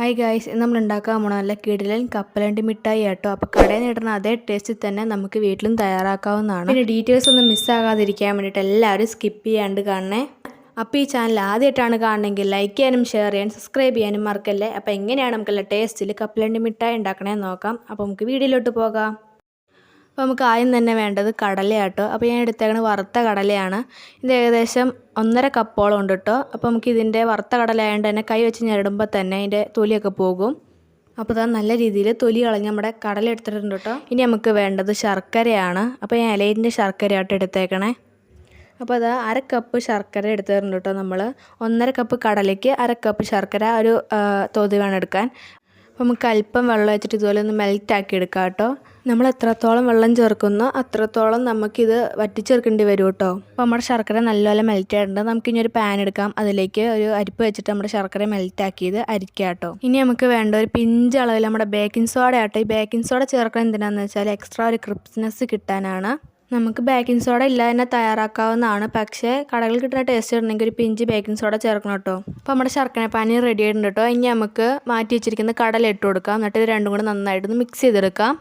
Hi guys നമ്മൾ ഉണ്ടാക്കാൻ പോണ നല്ല കിടിലൻ കപ്പലണ്ടി മിഠായി കേട്ടോ അപ്പോൾ കടയിൽ നിന്ന് അതേ ടേസ്റ്റിൽ തന്നെ നമുക്ക് വീട്ടിലും തയ്യാറാക്കാവുന്നതാണ്. പിന്നെ ഡീറ്റെയിൽസ് ഒന്നും മിസ്സാകാതിരിക്കാൻ വേണ്ടിയിട്ട് എല്ലാവരും സ്കിപ്പ് ചെയ്യാണ്ട് കാണണേ. അപ്പോൾ ഈ ചാനൽ ആദ്യമായിട്ടാണ് കാണണമെങ്കിൽ ലൈക്ക് ചെയ്യാനും ഷെയർ ചെയ്യാനും സബ്സ്ക്രൈബ് ചെയ്യാനും മറക്കല്ലേ? അപ്പോൾ എങ്ങനെയാണ് നമുക്കുള്ള ടേസ്റ്റിൽ കപ്പലണ്ടി മിഠായി ഉണ്ടാക്കണേന്ന് നോക്കാം. അപ്പോൾ നമുക്ക് വീഡിയോയിലോട്ട് പോകാം. അപ്പോൾ നമുക്ക് ആദ്യം തന്നെ വേണ്ടത് കടലയാട്ടോ. അപ്പോൾ ഞാൻ എടുത്തേക്കണത് വറുത്ത കടലയാണ്. ഇത് ഏകദേശം ഒന്നര കപ്പോളം ഉണ്ട് കേട്ടോ. അപ്പോൾ നമുക്ക് ഇതിന്റെ വറുത്ത കടല ആയതുകൊണ്ട് തന്നെ കൈ വെച്ച് ഞെരടുമ്പോൾ തന്നെ അതിന്റെ തൊലിയൊക്കെ പോകും. അപ്പോൾ അത് നല്ല രീതിയിൽ തൊലി കളഞ്ഞ് നമ്മുടെ കടല എടുത്തിട്ടുണ്ട് കേട്ടോ. ഇനി നമുക്ക് വേണ്ടത് ശർക്കരയാണ്. അപ്പോൾ ഞാൻ ഇലയിന്റെ ശർക്കരയായിട്ട് എടുത്തേക്കണേ. അപ്പോൾ അത് അര കപ്പ് ശർക്കര എടുത്തിട്ടുണ്ട് കേട്ടോ നമ്മൾ. ഒന്നര കപ്പ് കടലയ്ക്ക് അര കപ്പ് ശർക്കര ഒരു തോതി വേണം എടുക്കാൻ. അപ്പോൾ നമുക്ക് അല്പം വെള്ളം വെച്ചിട്ട് ഇതുപോലെ ഒന്ന് മെൽറ്റ് ആക്കി എടുക്കാം കേട്ടോ. നമ്മൾ എത്രത്തോളം വെള്ളം ചേർക്കുന്നോ അത്രത്തോളം നമുക്കിത് വറ്റിച്ചേർക്കേണ്ടി വരും കേട്ടോ. അപ്പോൾ നമ്മുടെ ശർക്കര നല്ലപോലെ മെൽറ്റ് ആയിട്ടുണ്ട്. നമുക്ക് ഇനി ഒരു പാൻ എടുക്കാം. അതിലേക്ക് ഒരു അരിപ്പ് വെച്ചിട്ട് നമ്മുടെ ശർക്കര മെൽറ്റ് ആക്കിയത് അരിക്കുക കേട്ടോ. ഇനി നമുക്ക് വേണ്ട ഒരു പിഞ്ച് അളവിൽ നമ്മുടെ ബേക്കിംഗ് സോഡ ആട്ടോ. ഈ ബേക്കിംഗ് സോഡ ചേർക്കണം എന്തിനാണെന്ന് വെച്ചാൽ എക്സ്ട്രാ ഒരു ക്രിപ്സ്നെസ് കിട്ടാനാണ്. നമുക്ക് ബേക്കിംഗ് സോഡ ഇല്ല തന്നെ തയ്യാറാക്കാവുന്നതാണ്. പക്ഷേ കടകളിൽ കിട്ടുന്ന ടേസ്റ്റ് ഇടണമെങ്കിൽ ഒരു പിഞ്ച് ബേക്കിംഗ് സോഡ ചേർക്കണം കേട്ടോ. അപ്പോൾ നമ്മുടെ ശർക്കര പാനി റെഡി ആയിട്ടുണ്ട് കേട്ടോ. ഇനി നമുക്ക് മാറ്റി വെച്ചിരിക്കുന്ന കടല ഇട്ട് കൊടുക്കാം. എന്നിട്ട് ഇത് രണ്ടും കൂടെ നന്നായിട്ടൊന്ന് മിക്സ് ചെയ്തെടുക്കാം.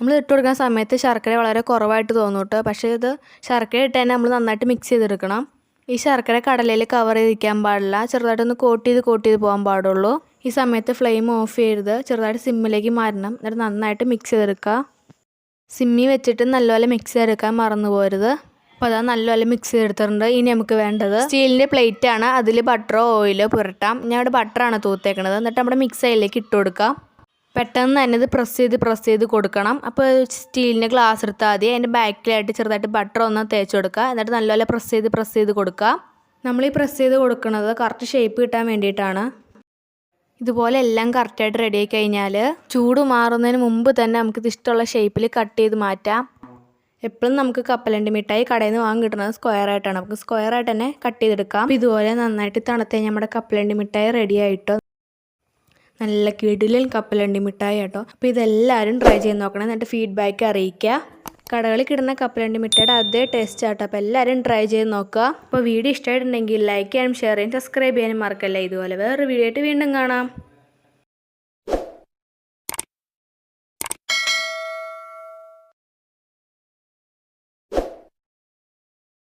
നമ്മൾ ഇട്ട് കൊടുക്കുന്ന സമയത്ത് ശർക്കര വളരെ കുറവായിട്ട് തോന്നും കേട്ടോ. പക്ഷേ ഇത് ശർക്കര ഇട്ട് തന്നെ നമ്മൾ നന്നായിട്ട് മിക്സ് ചെയ്തെടുക്കണം. ഈ ശർക്കര കടലയിൽ കവർ ചെയ്തിരിക്കാൻ പാടില്ല. ചെറുതായിട്ടൊന്ന് കോട്ട് ചെയ്ത് കോട്ട് ചെയ്ത് പോകാൻ പാടുള്ളൂ. ഈ സമയത്ത് ഫ്ലെയിം ഓഫ് ചെയ്ത് ചെറുതായിട്ട് സിമ്മിലേക്ക് മാറണം എന്നിട്ട് നന്നായിട്ട് മിക്സ് ചെയ്തെടുക്കുക സിമ്മി വെച്ചിട്ട് നല്ലപോലെ മിക്സ് ചെയ്തെടുക്കാൻ മറന്നു പോരുത്. അപ്പോൾ അതാ നല്ലപോലെ മിക്സ് ചെയ്തെടുത്തിട്ടുണ്ട്. ഇനി നമുക്ക് വേണ്ടത് സ്റ്റീലിന്റെ പ്ലേറ്റ് ആണ്. അതിൽ ബട്ടറോ ഓയിലോ പുരട്ടാം. ഞാൻ ഇവിടെ ബട്ടറാണ് തൂത്തേക്കണത്. എന്നിട്ട് നമ്മുടെ മിക്സ് അതിലേക്ക് ഇട്ട് കൊടുക്കാം. പെട്ടെന്ന് തന്നെ ഇത് പ്രസ് ചെയ്ത് പ്രസ് ചെയ്ത് കൊടുക്കണം. അപ്പോൾ സ്റ്റീലിന്റെ ഗ്ലാസ് എടുത്താൽ മതി. അതിന്റെ ബാക്കിലായിട്ട് ചെറുതായിട്ട് ബട്ടർ ഒന്ന് തേച്ച് കൊടുക്കുക. എന്നിട്ട് നല്ലപോലെ പ്രസ് ചെയ്ത് പ്രസ് ചെയ്ത് കൊടുക്കുക. നമ്മൾ ഈ പ്രസ് ചെയ്ത് കൊടുക്കുന്നത് കറക്റ്റ് ഷേപ്പ് കിട്ടാൻ വേണ്ടിയിട്ടാണ്. ഇതുപോലെ എല്ലാം കറക്റ്റായിട്ട് റെഡി ആയി കഴിഞ്ഞാൽ ചൂട് മാറുന്നതിന് മുമ്പ് തന്നെ നമുക്കിത് ഇഷ്ടമുള്ള ഷേപ്പിൽ കട്ട് ചെയ്ത് മാറ്റാം. എപ്പോഴും നമുക്ക് കപ്പലണ്ടി മിഠായി കടയിൽ നിന്ന് വാങ്ങി കിട്ടുന്നത് സ്ക്വയർ ആയിട്ടാണ്. നമുക്ക് സ്ക്വയർ ആയിട്ട് തന്നെ കട്ട് ചെയ്തെടുക്കാം. ഇതുപോലെ നന്നായിട്ട് തണുത്ത് നമ്മുടെ കപ്പലണ്ടി മിഠായി റെഡി ആയിട്ടോ? നല്ല കിടിലൻ കപ്പലണ്ടി മിഠായി കേട്ടോ അപ്പോൾ ഇതെല്ലാവരും ട്രൈ ചെയ്ത് നോക്കണം. എന്നിട്ട് ഫീഡ്ബാക്ക് അറിയിക്കുക. കടകളിൽ കിടന്ന കപ്പലണ്ടി മിഠായിയുടെ അതേ ടേസ്റ്റ് ആട്ടോ അപ്പോൾ എല്ലാവരും ട്രൈ ചെയ്ത് നോക്കുക. അപ്പോൾ വീഡിയോ ഇഷ്ടമായിട്ടുണ്ടെങ്കിൽ ലൈക്ക് ചെയ്യാനും ഷെയർ ചെയ്യാനും സബ്സ്ക്രൈബ് ചെയ്യാനും മറക്കല്ലേ. ഇതുപോലെ വേറൊരു വീഡിയോ ആയിട്ട് വീണ്ടും കാണാം.